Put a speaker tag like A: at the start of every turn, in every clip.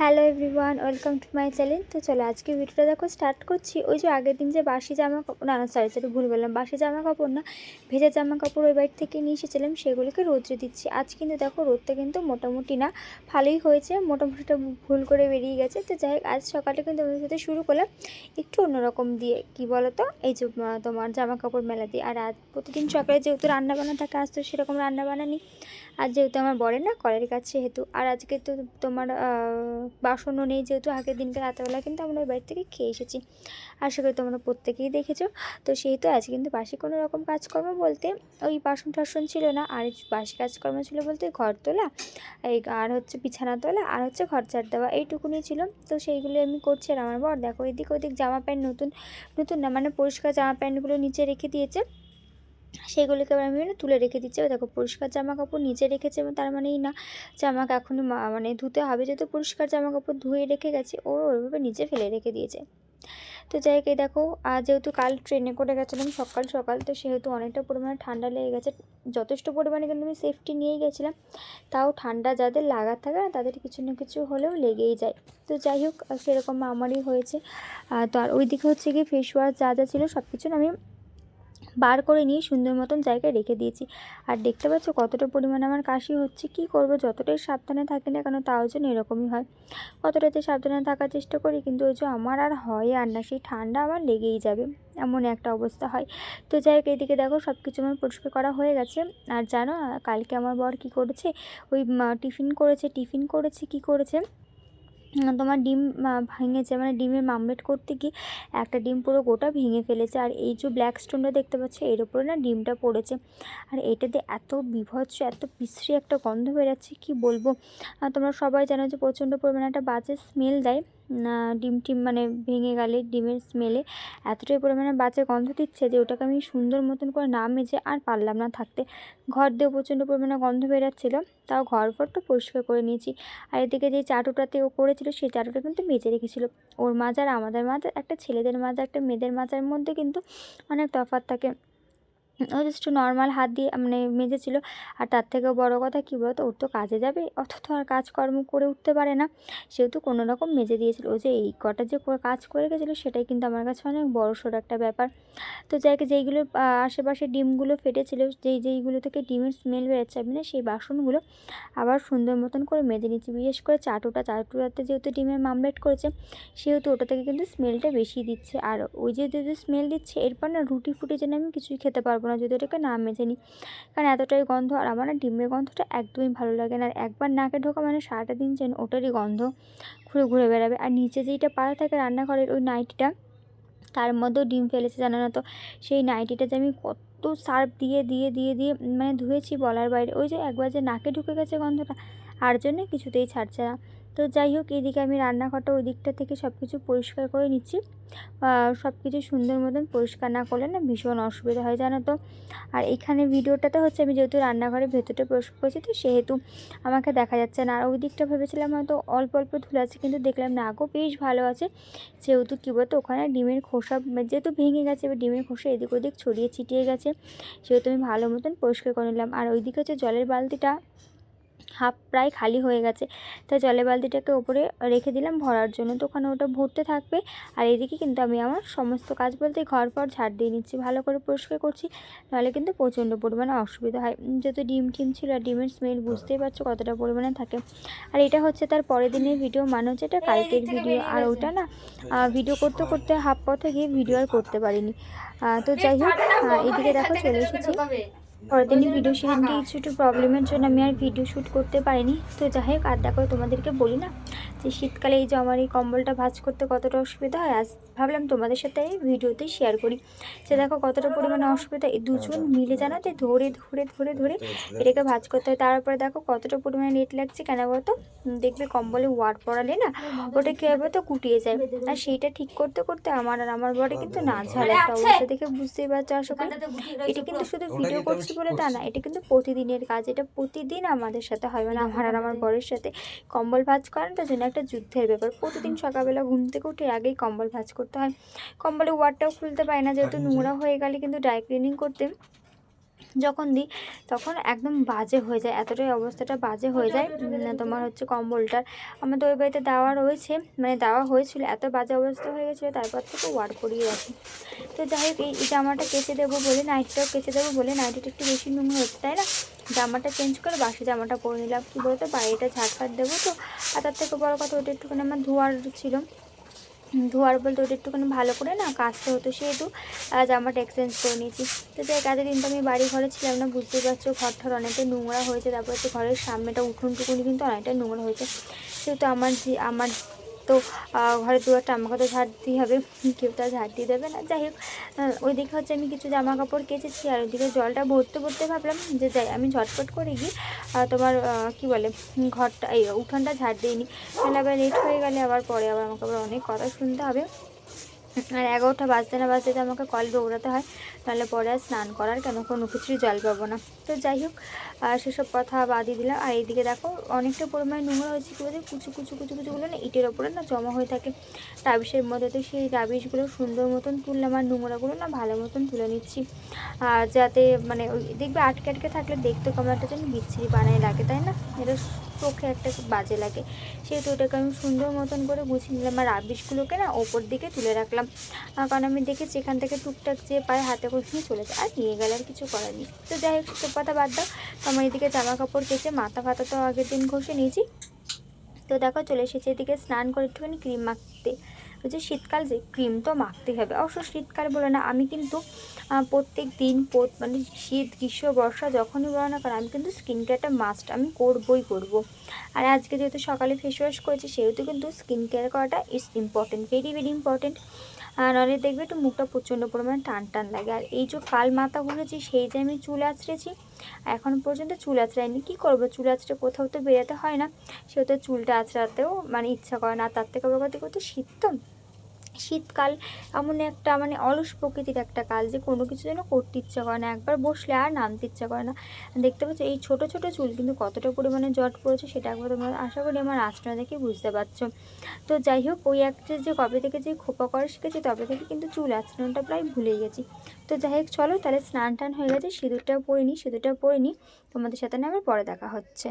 A: Hello everyone welcome to my channel তো চলো আজকে ভিডিওটা দেখো স্টার্ট করছি। ওই যে আগের দিন যে বাসি জামা কাপড় না না সরি সরি ভুল বললাম বাসি জামা কাপড় না, ভেজা জামা কাপড় ওই বাড়ি থেকে নিয়ে এসেছিলাম, সেগুলোকে রোদ্রে দিচ্ছি। আজ কিন্তু দেখো, রোদটা কিন্তু মোটামুটি না ভালোই হয়েছে মোটামুটিটা ভুল করে বেরিয়ে গেছে। তো যাই হোক, আজ সকালে কিন্তু আমাদের সাথে শুরু করলাম একটু অন্যরকম দিয়ে। কি বলো তো এই যে তোমার জামা কাপড় মেলা দিয়ে। আর আজ প্রতিদিন সকালে যেহেতু রান্না বান্না থাকে, আজ তো সেরকম রান্না বান্না নেই। আর যেহেতু আমার বরের না, কলের কাছে সেহেতু। আর আজকে তো তোমার বাসনও নেই যেহেতু আগের দিনকে রাতেবেলা কিন্তু আমরা ওই বাড়ি থেকে খেয়ে এসেছি। আশা করি তোমরা প্রত্যেকেই দেখেছ। তো সেহেতু আজ কিন্তু বাসি কোনো রকম কাজকর্ম বলতে ওই বাসন টাসন ছিল না। আর বাসি কাজকর্ম ছিল বলতে ঘর তোলা, এই আর হচ্ছে বিছানা তোলা, আর হচ্ছে ঘর ঝাড় দেওয়া এইটুকুনি ছিল। তো সেইগুলো আমি করছি আর আমার বর দেখো এদিক ওদিক জামা প্যান্ট নতুন নতুন না মানে পরিষ্কার জামা প্যান্টগুলো নিচে রেখে দিয়েছে। সেগুলোকে আবার আমি তুলে রেখে দিচ্ছি। এবার দেখো, পরিষ্কার জামা কাপড় নিচে রেখেছে এবং তার মানেই না, যে আমাকে এখনই মানে ধুতে হবে, যেহেতু পরিষ্কার জামা কাপড় ধুয়ে রেখে গেছে, ও ওইভাবে নিচে ফেলে রেখে দিয়েছে। তো যাই হোক দেখো আর যেহেতু কাল ট্রেনে করে গেছিলাম, সকাল সকাল, তো সেহেতু অনেকটা পরিমাণে ঠান্ডা লেগে গেছে। যথেষ্ট পরিমাণে কিন্তু আমি সেফটি নিয়েই গেছিলাম, তাও ঠান্ডা যাদের লাগার থাকে না, তাদের কিছু না কিছু হলেও লেগেই যায়। তো যাই হোক সেরকম আমারই হয়েছে। তো আর ওইদিকে হচ্ছে গিয়ে ফেস ওয়াশ যা যা ছিল সব কিছু আমি বার করে নিয়ে সুন্দর মতন জায়গায় রেখে দিয়েছি। আর দেখতে পাচ্ছ কতটা পরিমাণে আমার কাশি হচ্ছে, কি করব? যতটাই সাবধানে থাকি না কেন, তাও যেন এরকমই হয়। কতটাতে সাবধানে থাকার চেষ্টা করি, কিন্তু ওই যে আমার আর হয় আর না, সেই ঠান্ডা আমার লেগেই যাবে। এমন একটা অবস্থা হয়। তো যাই হোক, এদিকে দেখো সব কিছু আমার পরিষ্কার করা হয়ে গেছে। আর জানো, কালকে আমার বর কী করেছে? ওই টিফিন করেছে টিফিন করেছে, কি করেছে? তোমার ডিম ভেঙেছে। মানে ডিমের মামলেট করতে গিয়ে একটা ডিম পুরো গোটা ভেঙে ফেলেছে। আর এই যে ব্ল্যাক স্টোনটা দেখতে পাচ্ছ, এর ওপরে না ডিমটা পড়েছে। আর এটাতে এত বিভৎস, এত বিশ্রী একটা গন্ধ বেরাচ্ছে, কি বলব? তোমরা সবাই জানো যে প্রচণ্ড পরিমাণে একটা বাজে স্মেল দেয়। ডিম টিম মানে ভেঙে গেলে, ডিমের স্মেলে এতটাই পরিমাণে বাজে গন্ধ দিচ্ছে যে ওটাকে আমি সুন্দর মতন করে না মেজে আর পারলাম না থাকতে। ঘর দিয়েও প্রচণ্ড পরিমাণে গন্ধ বেরাচ্ছিলো, তাও ঘর ফরটা পরিষ্কার করে নিয়েছি। আর এদিকে যে চাটুটাতে ও করেছিল, সেই চাটুটা কিন্তু মেজে রেখেছিল। ওর মাজার আমাদের মাজার একটা ছেলেদের মাজার একটা মেয়েদের মাজার মধ্যে কিন্তু অনেক তফাৎ থাকে। ও জাস্ট নর্মাল হাত দিয়ে মানে মেজেছিল আর তার থেকেও বড় কথা কী বলতো, ওর তো কাজে যাবে অত তো আর কাজকর্ম করে উঠতে পারে না। সেহেতু কোনো রকম মেজে দিয়েছিল। ও যে এই কটা যে কাজ করে গেছিল, সেটাই কিন্তু আমার কাছে অনেক বড় সড়ো একটা ব্যাপার। তো যাই যেইগুলো আশেপাশে ডিমগুলো ফেটেছিল, যেই, যেইগুলো থেকে ডিমের স্মেল বেরোচ্ছে আমি না সেই বাসনগুলো আবার সুন্দর মতন করে মেজে নিচ্ছি বিশেষ করে চাটুটা, চাটুটাতে যেহেতু ডিমের মামলেট করেছে, সেহেতু ওটা থেকে কিন্তু স্মেলটা বেশি দিচ্ছে। আর ওই যে যদি স্মেল দিচ্ছে, এরপর না রুটি ফুটি যেন আমি কিছুই খেতে পারব না যদি ওটাকে না মেজে নিই। কারণ এতটাই গন্ধ আর আমার না ডিমের গন্ধটা একদমই ভালো লাগে না। আর একবার নাকে ঢোকা মানে সারাটা দিন যেন ওটারই গন্ধ ঘুরে ঘুরে বেড়াবে। আর নিচে যেইটা পাতা থাকে রান্নাঘরের ওই নাইটিটা, তার মধ্যেও ডিম ফেলেছে জানো না তো? সেই নাইটিটা যে আমি কত সার্ফ দিয়ে দিয়ে দিয়ে দিয়ে মানে ধুয়েছি বলার বাইরে। ওই যে একবার যে নাকে ঢুকে গেছে গন্ধটা, আর জন্য কিছুতেই ছাড়ছে না। তো যাই হোক, এদিকে আমি রান্নাঘরটা ওই দিকটা থেকে সব কিছু পরিষ্কার করে নিচ্ছি। সব কিছু সুন্দর মতন পরিষ্কার না করলে না ভীষণ অসুবিধা হয়, জানো তো। আর এখানে ভিডিওটাতে হচ্ছে আমি যেহেতু রান্নাঘরের ভেতরটা পরিষ্কার করছি, তো সেহেতু আমাকে দেখা যাচ্ছে না। আর ওই দিকটা ভেবেছিলাম হয়তো অল্প অল্প ধুলে আছে, কিন্তু দেখলাম না, আগো বেশ ভালো আছে। যেহেতু কী বলতো, ওখানে ডিমের খোসা যেহেতু ভেঙে গেছে, এবার ডিমের খোসা এদিক ওদিক ছড়িয়ে ছিটিয়ে গেছে, সেহেতু আমি ভালো মতন পরিষ্কার করে নিলাম। আর ওইদিকে হচ্ছে জলের বালতিটা হাফ প্রায় খালি হয়ে গেছে। তাই জলের বালতিটাকে ওপরে রেখে দিলাম ভরার জন্য। তো ওখানে ওটা ভরতে থাকবে। আর এদিকে কিন্তু আমি আমার সমস্ত কাজ বলতে ঘর পর ঝাড় দিয়ে নিচ্ছি। ভালো করে পরিষ্কার করছি। নাহলে কিন্তু প্রচণ্ড পরিমাণে অসুবিধা হয়। যেহেতু ডিম টিম ছিল আর ডিমের স্মেল বুঝতেই পারছ কতটা পরিমাণে থাকে। আর এটা হচ্ছে তার পরের দিনের ভিডিও মানে হচ্ছে এটা কালকের ভিডিও আর ওটা না ভিডিও করতে করতে হাফ পথে গিয়ে ভিডিও আর করতে পারিনি। তো যাই হোক এদিকে দেখো চলে এসেছি। পরের দিনই ভিডিও সেখানকে কিছু একটু প্রবলেমের জন্য আমি আর ভিডিও শ্যুট করতে পারিনি। তো যাই হোক আর দেখো তোমাদেরকে বলি না যে শীতকালে এই যে আমার এই কম্বলটা ভাঁজ করতে কতটা অসুবিধা হয় আজ ভাবলাম তোমাদের সাথে এই ভিডিওতে শেয়ার করি। যে দেখো কতটা পরিমাণে অসুবিধা এই দুজন মিলে জানো তো ধরে ধরে ধরে ধরে এটাকে ভাঁজ করতে হয়। তারপরে দেখো কতটা পরিমাণে নেট লাগছে কেন বলতো? দেখবে কম্বলে ওয়ার পড়ালে না ওটা কী হবে তো কুটিয়ে যায়। আর সেইটা ঠিক করতে করতে আমার আর আমার বরে কিন্তু না ঝাল একটা অবস্থা দেখে বুঝতেই পারছ আশা করি। এটা কিন্তু শুধু ভিডিও করছি বলে তা না এটা কিন্তু প্রতিদিনের কাজ এটা প্রতিদিন আমাদের সাথে হয়। মানে আমার আর আমার বরের সাথে কম্বল ভাঁজ করানোর জন্য একটা যুদ্ধের ব্যাপার। প্রতিদিন সকালবেলা ঘুম থেকে উঠে আগেই কম্বল ভাঁজ করতে হয়। কম্বলে ওয়ারটাও খুলতে পারি না যেহেতু নোংরা হয়ে গেলে কিন্তু ড্রাই ক্লিনিং করতে। যখন দিই তখন একদম বাজে হয়ে যায় এতটাই অবস্থাটা বাজে হয়ে যায়। তোমার হচ্ছে কম্বলটার আমাদের ওই বাড়িতে দেওয়া রয়েছে মানে দেওয়া হয়েছিল এত বাজে অবস্থা হয়ে গেছিল তারপর থেকে ওয়ার করিয়ে রাখি। তো যাই হোক এই এই জামাটা কেচে দেবো বলে নাইটিটাও কেচে দেবো বলে নাইটিটা একটু বেশি নোংরা হচ্ছে তাই না? জামাটা চেঞ্জ করে বাসি জামাটা পরে নিলাম। কী বলতো বাইরেটা ঝাড়ফাট দেবো তো। আর তার থেকে বড় কথা ওটা একটুখানি আমার ধোয়ার ছিল। ধোয়ার বলতে ওটা একটুখানি ভালো করে না কাচতে হতো সেহেতু জামাটা এক্সচেঞ্জ করে নিয়েছি। তো যাই এতদিন তো আমি বাড়ি ঘরে ছিলাম না, বুঝতেই পারছ ঠর অনেকটাই নোংরা হয়েছে। তারপর হচ্ছে ঘরের সামনেটা উঠুন টুকুনি কিন্তু অনেকটাই নোংরা হয়েছে। সেহেতু আমার যে, আমার তো ঘরের দুয়ারটা আমাকে তো ঝাড় দিতেই হবে। কেউ তো ঝাড় দিয়ে দেবে না। যাই হোক ওইদিকে হচ্ছে আমি কিছু জামা কাপড় কেচেছি আর ওইদিকে জলটা ভরতে ভরতে ভাবলাম যে যাই, আমি ঝটপট করে গিয়ে তোমার কি বলে, ঘরটা, এই উঠানটা ঝাড় দিয়ে নিই তাহলে আবার লেট হয়ে গেলে আবার পরে আবার আমাকে আবার অনেক কথা শুনতে হবে। আর এগারোটা বাজতে না বাজতে আমাকে কল দৌড়াতে হয়। তাহলে পরে আর স্নান করার কেন? কোনো কিছুই জল পাবো না। তো যাই হোক সেসব কথা বাদই দিলাম। আর এইদিকে দেখো, অনেকটা পরিমাণে নোংরা হয়েছে কী বলতে? কুচু কুচু কুচু কুচুগুলো না ইটের ওপরে না জমা হয়ে থাকে। রাবিশের মধ্যে তো সেই রাবিশগুলো সুন্দর মতন তুললাম আর নোংরাগুলো না ভালো মতন তুলে নিচ্ছি। আর যাতে মানে ওই দেখবে আটকে আটকে থাকলে দেখতে কেমন একটা যেন বিচ্ছিরি বানায় লাগে, তাই না? এটা চোখে একটা বাজে লাগে। সেহেতু ওটাকে আমি সুন্দর মতন করে গুছিয়ে নিলাম আর আবিষগুলোকে না ওপর দিকে তুলে রাখলাম। কারণ আমি দেখেছি এখান থেকে টুকটাক যে পায়ে হাতে করে নিয়ে চলে যায়। আর নিয়ে গেলে আর কিছু করার নেই। তো যাই হোক সব কথা বাদ দাও। আমার এদিকে জামা কাপড় কেচে মাথা ফাতা তো আগের দিন ঘষে নিয়েছি। তো দেখো চলে এসেছে এদিকে স্নান করে একটুখানি ক্রিম মাখতে। ওই যে শীতকাল যে ক্রিম তো মাখতেই হবে। অবশ্য শীতকাল বলে না, আমি কিন্তু প্রত্যেক দিন মানে শীত, গ্রীষ্ম, বর্ষা যখনই বলো না কারণ আমি কিন্তু স্কিন কেয়ারটা মাস্ট আমি করবই করব। আর আজকে যেহেতু সকালে ফেস ওয়াশ করেছি, সেহেতু কিন্তু স্কিন কেয়ার করাটা is important very very important আর নাহলে দেখবে একটু মুখটা প্রচণ্ড পরিমাণে টান টান লাগে। আর এই যে কাল মাথা ঘুরেছি সেই যে আমি চুল আঁচড়েছি এখন পর্যন্ত চুল আঁচড়াইনি, কী করব? চুল আঁচড়ে কোথাও তো বেরোতে হয় না। সেহেতু চুলটা আঁচড়াতেও মানে ইচ্ছা করে না, তার থেকে বড় করতে শীত তো শীতকাল এমন একটা মানে অলস প্রকৃতির একটা কাল যে কোনো কিছু যেন করতে ইচ্ছা করে না, একবার বসলে আর নামতে ইচ্ছা করে না। দেখতে পাচ্ছ এই ছোট ছোট চুল কিন্তু কতটা পরিমাণে জট পড়েছে সেটা একবার তোমরা আশা করি আমার আঁচড়া দেখে বুঝতে পারছ। তো যাই হোক, ওই একটা যে কবে থেকে যে খোপা করা শিখেছি তবে থেকে কিন্তু চুল আঁচড়ানোটা প্রায় ভুলে গেছি। তো যাই হোক, চলো তাহলে স্নান টান হয়ে গেছে, সিঁদুরটাও পরে নিই সিঁদুরটাও পরে নিই তোমাদের সাথে না আমার পরে দেখা হচ্ছে।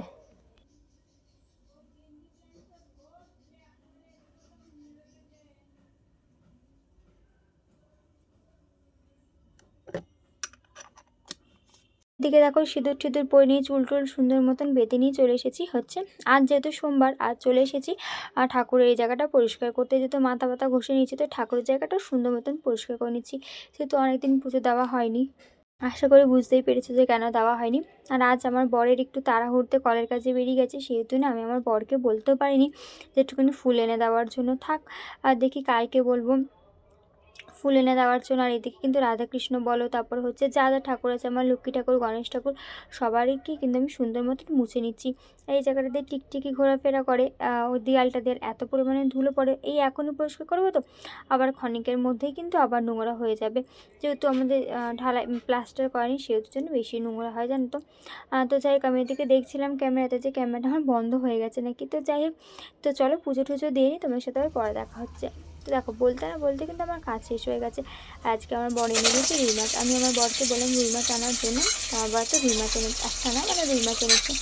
A: দিকে দেখো সিঁদুর টিঁদুর পরে নিয়ে চুল টুল সুন্দর মতন বেঁধে নিয়ে চলে এসেছি। হচ্ছে, আজ যেহেতু সোমবার, আজ চলে এসেছি। আর ঠাকুরের এই জায়গাটা পরিষ্কার করতে যেহেতু মাথা ব্যথা ঘষে নিয়েছি, তো ঠাকুরের জায়গাটা সুন্দর মতন পরিষ্কার করে নিচ্ছি। সেহেতু অনেকদিন পুজো দেওয়া হয়নি। আশা করি বুঝতেই পেরেছ যে কেন দেওয়া হয়নি। আর আজ আমার বরের একটু তাড়াহুড়তে কলের কাছে বেরিয়ে গেছে, সেহেতু না আমি আমার বরকে বলতেও পারিনি যে একটুখানি ফুল এনে দেওয়ার জন্য থাক। আর দেখি কালকে বলব ফুল এনে দেওয়ার জন্য। আর এদিকে কিন্তু রাধাকৃষ্ণ বলো, তারপর হচ্ছে যা যা ঠাকুর আছে, আমার লক্ষ্মী ঠাকুর, গণেশ ঠাকুর সবারইকে কিন্তু আমি সুন্দর মতন মুছে নিচ্ছি। এই জায়গাটাতে টিকটিকি ঘোরাফেরা করে ওই দেয়ালটা দেয়াল এত পরিমাণে ধুলো পড়ে, এই এখনই পরিষ্কার করব তো? আবার ক্ষণিকের মধ্যেই কিন্তু আবার নোংরা হয়ে যাবে। যেহেতু আমাদের ঢালাই প্লাস্টার করেনি, সেহেতু জন্য বেশি নোংরা হয়, জানো তো? তো যাই হোক, আমি এদিকে দেখছিলাম ক্যামেরাতে যে ক্যামেরাটা আমার বন্ধ হয়ে গেছে নাকি? তো যাই হোক, তো চলো পুজো টুজো দিয়ে নিই তোমার সাথে আবার পরে দেখা হচ্ছে। তো দেখো বলতে না বলতে কিন্তু আমার কাজ শেষ হয়ে গেছে। আজকে আমার বর এনে দিয়েছে রুই মাছ আমি আমার বরকে বললাম রুই মাছ আনার জন্য আমার তো রুই মাছ এনে একটা না মানে রুই মাছ এনেছে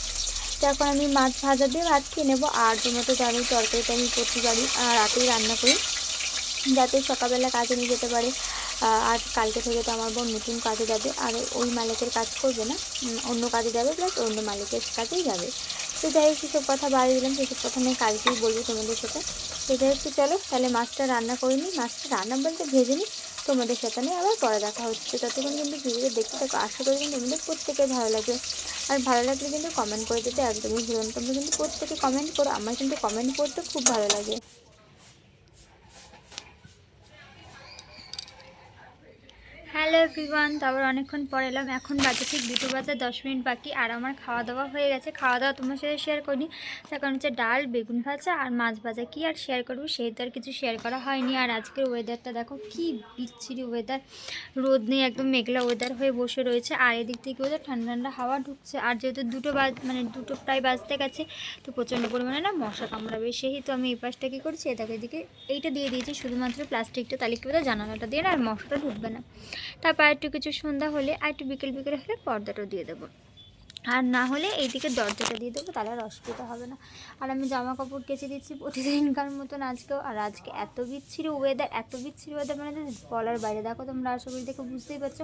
A: এখন আমি মাছ ভাজা দিয়ে ভাত খেয়ে নেব। আর তোমার তো জানি তরকারিটা আমি প্রতিবারই আহ, রাতেই রান্না করি। যাতে সকালবেলা কাজে নিয়ে যেতে পারে। আর কালকে থেকে তো আমার বোন নতুন কাজে যাবে। আর ওই মালিকের কাজ করবে না অন্য কাজে যাবে প্লাস অন্য মালিকের কাজেই যাবে। তো যাই হোক, সেসব কথা বাড়ি দিলাম, সেসব কথা আমি কালকেই বলব তোমাদের সাথে। তো যাই হোক চলো, তাহলে মাছটা রান্না করে নিই। মাছটা রান্না বলতে ভেজে নিই। তোমাদের সাথে নিয়ে আবার পরে দেখা হচ্ছে। ততক্ষণ কিন্তু ভিডিও দেখতে থাকো। আশা করি কিন্তু তোমাদের প্রত্যেকে ভালো লাগবে। আর ভালো লাগলে কিন্তু কমেন্ট করে দিতে একদমই ভুলো না। তোমরা কিন্তু প্রত্যেকে কমেন্ট করো। আমার কিন্তু কমেন্ট করতে খুব ভালো লাগে। হ্যালো এভরিওয়ান তারপর অনেকক্ষণ পর এলাম। এখন বাজে ঠিক দুটো বাজে, দশ মিনিট বাকি, আর আমার খাওয়া দাওয়া হয়ে গেছে। খাওয়া দাওয়া তোমার সাথে শেয়ার করিনি। তার কারণ হচ্ছে ডাল, বেগুন ভাজা আর মাছ ভাজা কি আর শেয়ার করব সেই তো আর কিছু শেয়ার করা হয়নি। আর আজকের ওয়েদারটা দেখো কি বিচ্ছিরি ওয়েদার রোদ নেই, একদম মেঘলা ওয়েদার হয়ে বসে রয়েছে। আর এদিক থেকে ওদের ঠান্ডা ঠান্ডা হাওয়া ঢুকছে। আর যেহেতু দুটো বাজ মানে দুটো প্রায় বাজতে গেছে, তো প্রচণ্ড পরিমাণে না মশা কামড়াবে। সেহেতু আমি এই পাশটা কী করছি? এটাকে এদিকে, এইটা দিয়ে দিয়েছি। শুধুমাত্র প্লাস্টিকটা তাহলে কি জানালাটা দিয়ে না আর মশাটা ঢুকবে না। তারপর একটু কিছু সন্ধ্যা হলে আর একটু বিকেল বিকেল হলে পর্দাটাও দিয়ে দেবো। আর না হলে এইদিকে দরজাটা দিয়ে দেবো, তাহলে আর অসুবিধা হবে না। আর আমি জামা কাপড় কেচে দিচ্ছি প্রতিদিনকার মতন আজকেও। আর আজকে এত বিচ্ছিরি ওয়েদার এত বিচ্ছিরি ওয়েদার মানে বলার বাইরে। দেখো তোমরা আশা করি দেখে বুঝতেই পারছ,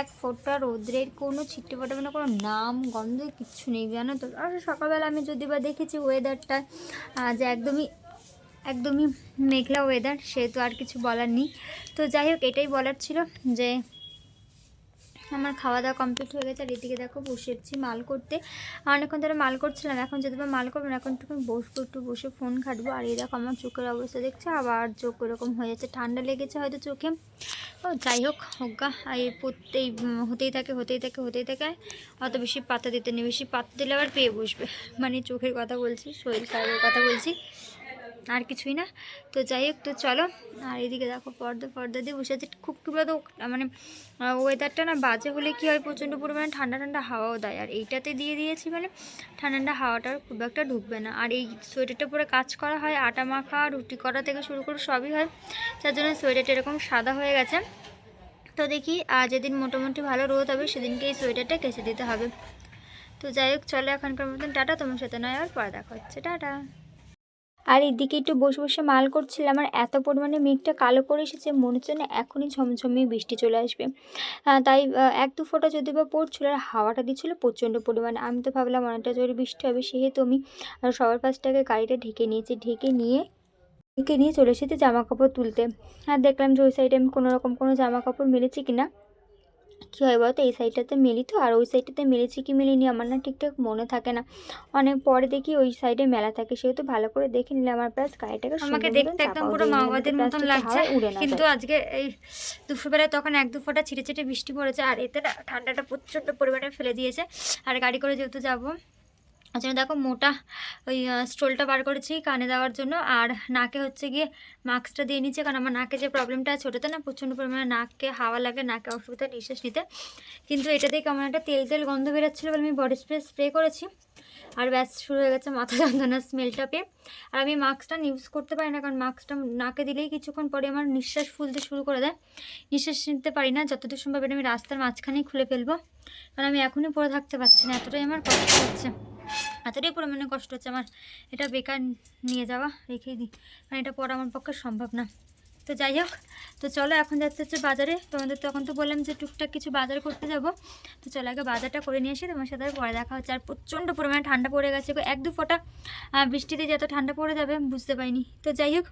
A: এক ফোঁটা রোদ্রের কোনো ছিটে ফোটা মানে কোনো নাম, গন্ধ, কিচ্ছু নেই, জানো তো। আর সকালবেলা আমি যদি বা দেখেছি ওয়েদারটা যে একদমই একদমই মেঘলা ওয়েদার সেহেতু আর কিছু বলার নেই। তো যাই হোক, এটাই বলার ছিল যে, আমার খাওয়া দাওয়া কমপ্লিট হয়ে গেছে। আর এদিকে দেখো বসেছি মাল করতে। অনেকক্ষণ ধরে মাল করছিলাম। এখন যদি মাল করব না, এখন একটু বসবো, একটু বসে ফোন ঘাটবো। আর এই দেখো, আমার চোখের অবস্থা দেখছে? আবার চোখ এরকম হয়ে যাচ্ছে। ঠান্ডা লেগেছে হয়তো চোখে। ও, যাই হোক হোগা এই পড়তেই হতেই থাকে হতেই থাকে হতেই থাকে। অত বেশি পাতা দিতে নেই। বেশি পাতা দিলে আবার পেয়ে বসবে। মানে চোখের কথা বলছি, শরীর খারাপের কথা বলছি। আর কিছুই না। তো যাই হোক, তো চলো। আর এদিকে দেখো, পর্দা পর্দা দিয়ে বসে আছে। খুব খুব তো মানে ওয়েদারটা না বাজে হলে কি হয়, প্রচণ্ড পরিমাণে ঠান্ডা ঠান্ডা হাওয়াও দেয়। আর এইটাতে দিয়ে দিয়েছি মানে ঠান্ডা ঠান্ডা হাওয়াটা খুব একটা ঢুকবে না। আর এই সোয়েটারটা পুরো কাজ করা হয়, আটা মাখা, রুটি করা থেকে শুরু করে সবই হয়। যার জন্য সোয়েটারটা এরকম সাদা হয়ে গেছে। তো দেখি আর যেদিন মোটামুটি ভালো রোদ হবে, সেদিনকে এই সোয়েটারটা কেচে দিতে হবে। তো যাই হোক, চলো এখনকার মতন, টাটা। তোমার সাথে নয় আর পরে দেখা হচ্ছে। টাটা। আর এদিকে একটু বসে বসে মাল করছিলাম আর এত পরিমাণে মেঘটা কালো করে এসেছে মনে হচ্ছে না এখনই ঝমঝমিয়ে বৃষ্টি চলে আসবে। তাই এক দু ফোঁটা যদি বা পড়ছিল আর হাওয়াটা দিচ্ছিল প্রচণ্ড পরিমাণে। আমি তো ভাবলাম অনেকটা জোরে বৃষ্টি হবে, সেহেতু আমি সবার ফার্স্টটাকে গাড়িটা ঢেকে নিয়েছি, ঢেকে নিয়ে ঢেকে নিয়ে চলে এসেছি জামা কাপড় তুলতে। আর দেখলাম যে ওই সাইডে আমি কোনো রকম কোনো জামা কাপড় মেলেছি কিনা। কী হয় বলতো? এই সাইডটাতে মেলি তো আর ওই সাইডটাতে মেলেছি কি মেলিনি আমার না ঠিকঠাক মনে থাকে না। অনেক পরে দেখি ওই সাইডে মেলা থাকে সেহেতু ভালো করে দেখে নিলে আমার প্লাস গাড়িটাকে
B: আমাকে দেখতে একদম পুরো মাওবাদের মতন লাগছে। কিন্তু আজকে এই দুপুরবেলায় তখন এক দু ফোঁটা ছিটে ছিটে বৃষ্টি পড়েছে আর এতে ঠান্ডাটা প্রচণ্ড পরিমাণে ফেলে দিয়েছে। আর গাড়ি করে যেহেতু যাব আচ্ছা দেখো মোটা ওই স্টোলটা বার করেছি কানে দেওয়ার জন্য। আর নাকে হচ্ছে গিয়ে মাস্কটা দিয়ে নিচ্ছে, কারণ আমার নাকে যে প্রবলেমটা আছে ওটাতে না প্রচণ্ড পরিমাণে নাককে হাওয়া লাগে, নাকে অসুবিধা নিঃশ্বাস নিতে। কিন্তু এটা দিয়ে কেমন একটা তেল তেল গন্ধ বেরোচ্ছিলো বলে আমি বডি স্প্রে স্প্রে করেছি। আর ব্যাস, শুরু হয়ে গেছে মাথা যন্ত্রণার স্মেলটা পেয়ে। আর আমি মাস্কটা ইউজ করতে পারি না, কারণ মাস্কটা নাকে দিলেই কিছুক্ষণ পরে আমার নিঃশ্বাস ফুলতে শুরু করে দেয়। নিঃশ্বাস নিতে পারি না, যতদূর সম্ভব এটা আমি রাস্তার মাঝখানেই খুলে ফেলব। কারণ আমি এখনই পরে থাকতে পারছি না, এতটাই আমার কষ্ট হচ্ছে। এতটাই পরিমাণে কষ্ট হচ্ছে, আমার এটা বেকার নিয়ে যাওয়া, রেখেই দিই। কারণ এটা পড়া আমার পক্ষে সম্ভব না। তো যাই হোক, তো চলো এখন যাচ্ছে হচ্ছে বাজারে। তোমাদের তখন তো বললাম যে টুকটাক কিছু বাজার করতে যাব। তো চলো আগে বাজারটা করে নিয়ে এসে তোমার সাথে পরে দেখা হচ্ছে। আর প্রচণ্ড পরিমাণে ঠান্ডা পড়ে গেছে এক দু ফোঁটা বৃষ্টিতে যত ঠান্ডা পড়ে যাবে বুঝতে পারিনি। তো যাই হোক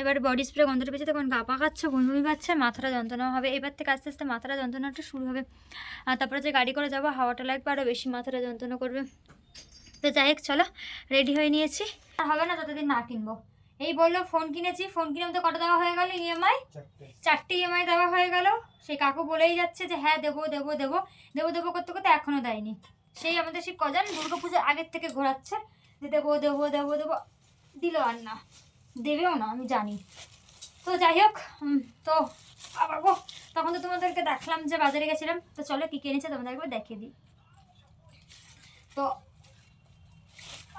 B: এবার বডি স্প্রে গন্ধটা পেয়েছে তখন গা পাকাচ্ছে বমি পাচ্ছে মাথাটা যন্ত্রণা হবে। এবার থেকে আস্তে আস্তে মাথাটা যন্ত্রণাটা শুরু হবে। আর তারপরে যে গাড়ি করে যাব হাওয়াটা লাগবে আরও বেশি মাথাটা যন্ত্রণা করবে। তো যাই হোক চলো রেডি হয়ে নিয়েছি। আর হবে না ততদিন না কিনবো। এই বলল ফোন কিনেছি ফোন কিনে তো কটা দেওয়া হয়ে গেল? ইএমআই চারটে। ইএমআই দেওয়া হয়ে গেল। সেই কাকু বলেই যাচ্ছে যে হ্যাঁ দেবো দেবো দেবো। দেবো দেবো করতে করতে এখনও দেয়নি। সেই আমাদের সেই কজন দুর্গা পুজোর আগের থেকে ঘোরাচ্ছে যে দেবো দেবো দেবো দেবো। দিল আর না। দেবেও না আমি জানি। তো যাই হোক তো আবার গো তখন তো তোমাদেরকে দেখলাম যে বাজারে গেছিলাম। তো চলো কী কিনেছে তোমাদের একবার দেখিয়ে দিই। তো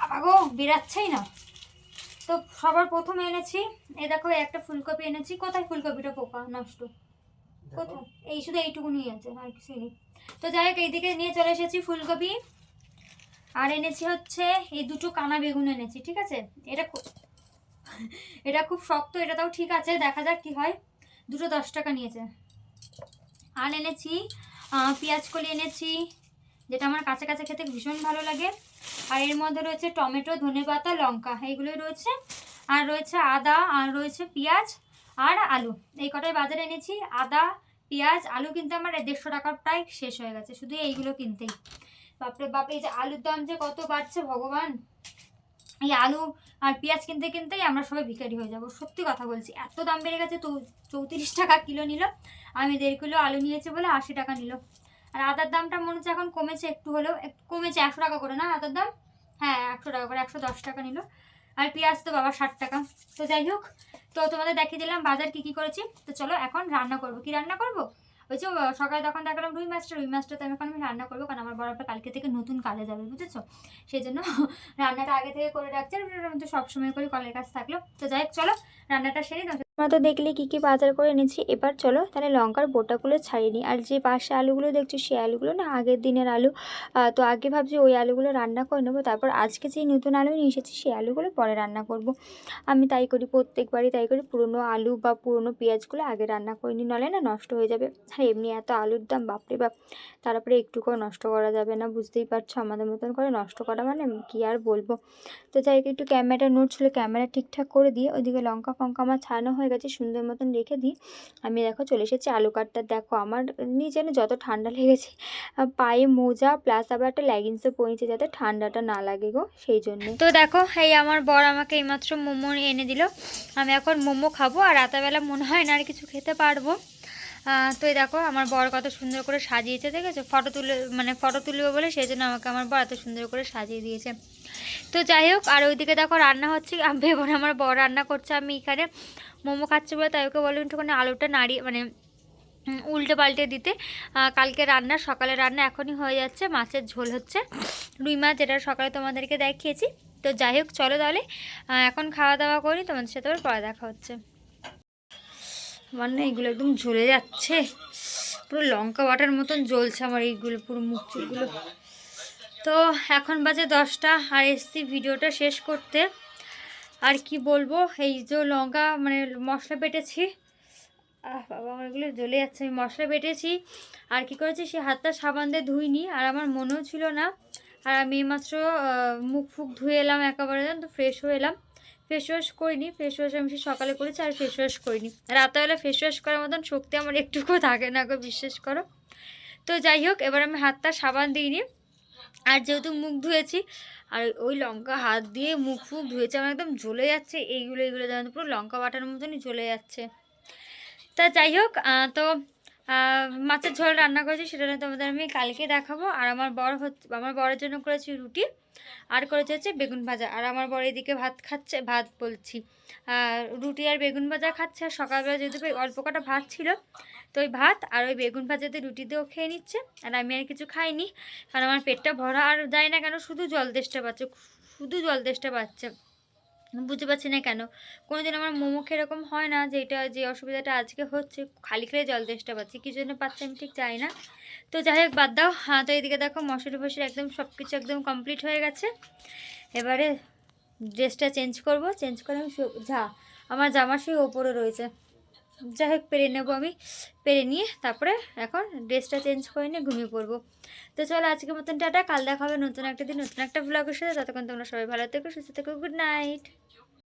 B: আবার গো বেরাচ্ছেই না। তো সবার প্রথমে এনেছি এ দেখো একটা ফুলকপি এনেছি। কোথায় ফুলকপিটা পোকা? নষ্ট। কোথায়? এই শুধু এইটুকু নিয়ে আছে আর কিছু নেই। তো যাই হোক এইদিকে নিয়ে চলে এসেছি ফুলকপি। আর এনেছি হচ্ছে এই দুটো কানা বেগুন এনেছি ঠিক আছে? এটা এটা খুব শক্ত, এটা তাও ঠিক আছে, দেখা যাক কি হয়। দুটো দশ টাকা নিয়েছে। আর এনেছি পেঁয়াজ কলি এনেছি, যেটা আমার কাছে কাছে খেতে ভীষণ ভালো লাগে। আর এর মধ্যে রয়েছে টমেটো, ধনে পাতা, লঙ্কা, এইগুলোই রয়েছে। আর রয়েছে আদা, আর রয়েছে পেঁয়াজ আর আলু। এই কটাই বাজারে এনেছি। আদা, পেঁয়াজ, আলু কিনতে আমার দেড়শো টাকার প্রায় শেষ হয়ে গেছে, শুধু এইগুলো কিনতেই। বাপরে বাপ, এই যে আলুর দাম যে কত বাড়ছে ভগবান! এই আলু আর পেঁয়াজ কিনতে কিনতেই আমরা সবাই ভিখারি হয়ে যাব। সত্যি কথা বলছি, এত দাম বেড়ে গেছে তো চৌত্রিশ টাকা কিলো নিল, আমি দেড় কিলো আলু নিয়েছি বলে আশি টাকা নিল। আর আদার দামটা মনে হচ্ছে এখন কমেছে একটু হলেও কমেছে একশো টাকা করে না আদার দাম? হ্যাঁ একশো টাকা করে, একশো দশ টাকা নিল। আর পেঁয়াজ তো বাবা ষাট টাকা। তো যাই হোক, তো তোমাদের দেখিয়ে দিলাম বাজার কী কী করেছি। তো চলো এখন রান্না করব। কি রান্না করব? যে সকালে তখন দেখালাম রুই মাছটা রুই মাছটা তো আমি এখন আমি রান্না করব কারণ আমার বরাবর কালকে থেকে নতুন কালে যাবে, বুঝেছ? সেই জন্য রান্নাটা আগে থেকে করে রাখছি আর সবসময় করে কলের কাজ থাকল। তো যাই চলো রান্নাটা সেরে
A: তোমরা তো দেখলে কী কী বাজার করে এনেছি। এবার চলো তাহলে লঙ্কার বোটাগুলো ছাড়িয়ে নিই। আর যে পাশে আলুগুলো দেখছ, সেই আলুগুলো না আগের দিনের আলু। তো আগে ভাবছি ওই আলুগুলো রান্না করে নেব। তারপর আজকে যেই নতুন আলু নিয়ে এসেছি, সেই আলুগুলো পরে রান্না করব। আমি তাই করি, প্রত্যেকবারই তাই করি। পুরনো আলু বা পুরনো পেঁয়াজগুলো আগে রান্না করে নিই নাহলে না নষ্ট হয়ে যাবে। আর এমনি এত আলুর দাম, বাপরে বাপ। তারপরে একটুকুও নষ্ট করা যাবে না, বুঝতেই পারছ? আমাদের মতন করে নষ্ট করা মানে কি আর বলব? তো যাই একটু ক্যামেরাটা নোট ছিল ক্যামেরা ঠিকঠাক করে দিয়ে ওইদিকে লঙ্কা ফঙ্কা আমার ছাড়ানো হয়ে গেছে, সুন্দর মতন রেখে দিই। আমি দেখো চলে এসেছি আলু কাটটা দেখো আমার নিজে না যত ঠান্ডা লেগেছে পায়ে মোজা প্লাস আবার একটা লেগিংসও পড়েছে যাতে ঠান্ডাটা না লাগে গো, সেই জন্য।
B: তো দেখো, এই আমার বর আমাকে এইমাত্র মোমো এনে দিল। আমি এখন মোমো খাব আর রাতাবেলা মনে হয় না আর কিছু খেতে পারব। তো দেখো, আমার বর কত সুন্দর করে সাজিয়েছে, দেখেছ? ফটো তুলে মানে ফটো তুলবে বলে সেই জন্য আমাকে আমার বর এত সুন্দর করে সাজিয়ে দিয়েছে। তো যাই হোক, আর ওইদিকে দেখো রান্না হচ্ছে, আমি ভেবো না আমার বর রান্না করছে, আমি এখানে মোমো খাচ্ছি বলে তাই ওকে বললাম একটুখানি আলুটা নাড়িয়ে মানে উল্টে পাল্টে দিতে। কালকে রান্না, সকালে রান্না এখনই হয়ে যাচ্ছে, মাছের ঝোল হচ্ছে। রুই মাছ যেটা সকালে তোমাদেরকে দেখিয়েছি। তো যাই হোক, চলো তাহলে এখন খাওয়া দাওয়া করি, তোমাদের সাথে আবার পরে দেখা হচ্ছে। আমার না এইগুলো একদম জ্বলে যাচ্ছে। পুরো লঙ্কা বাটার মতন জ্বলছে আমার এইগুলো, পুরো মুখ চুখগুলো তো এখন বাজে দশটা, আর এসছি ভিডিওটা শেষ করতে। আর কি বলব, এই যে লঙ্কা মানে মশলা আহ, বাবা, আমার এগুলো জ্বলে যাচ্ছে, আমি মশলা বেটেছি। আর কি করেছি, সে হাতটা সাবান দিয়ে ধুইনি, আর আমার মনেও ছিল না। আর আমি মাত্র মুখ ফুক ধুয়ে এলাম একেবারে তো ফ্রেশ হয়ে এলাম। ফেস ওয়াশ করিনি ফেস ওয়াশ আমি সকালে করেছি আর ফেস ওয়াশ করিনি। রাতেবেলা ফেস ওয়াশ করার মতন শক্তি আমার একটুকুও থাকে না গো, বিশ্বাস করো। তো যাই হোক, এবার আমি হাতটা সাবান দিইনি আর যেহেতু মুখ ধুয়েছি, আর ওই লঙ্কা হাত দিয়ে মুখ ফুক ধুয়েছে, আমার একদম জ্বলে যাচ্ছে, এইগুলো এইগুলো যেন পুরো লঙ্কা বাটার মতনই জ্বলে যাচ্ছে। তা যাই হোক তো মাছের ঝোল রান্না করেছি, সেটা তোমাদের আমি কালকে দেখাবো। আর আমার বর হচ্ছে, আমার বরের জন্য করেছি রুটি। আর করেছে হচ্ছে বেগুন ভাজা। আর আমার বড় এদিকে ভাত খাচ্ছে, ভাত বলছি। রুটি আর বেগুন ভাজা খাচ্ছে। আর সকালবেলা ওই অল্প কটা ভাত ছিল, তো ওই ভাত আর ওই বেগুন ভাজাতে রুটি দিয়েও খেয়ে নিচ্ছে। আর আমি আর কিছু খাইনি, কারণ আমার পেটটা ভরা। আর যায় না কেন শুধু জল দেশটা পাচ্ছে, শুধু জল দেশটা পাচ্ছে। বুঝতে পারছি না কেন। কোনোদিন আমার মোমো খেয়ে এরকম হয় না যে এটা যে অসুবিধাটা আজকে হচ্ছে, খালি খেলে জল তেষ্টা পাচ্ছি। কী জন্য পাচ্ছে আমি ঠিক জানি না। তো যাই হোক, বাদ দাও। হ্যাঁ তো এদিকে দেখো মশারি ফসরি একদম সব কিছু একদম কমপ্লিট হয়ে গেছে। এবারে ড্রেসটা চেঞ্জ করব। চেঞ্জ করে আমি যা, আমার জামা সেই ওপরে রয়েছে। যাই হোক, পেরে নেব আমি। পেরে নিয়ে তারপরে এখন ড্রেসটা চেঞ্জ করে নিয়ে ঘুমিয়ে পড়ব। তো চলো আজকের মতন টাটা। কাল দেখা হবে নতুন একটা দিন, নতুন একটা ব্লগের সাথে। ততক্ষণ তোমরা সবাই ভালো থেকো, সুস্থ থেকো গুড নাইট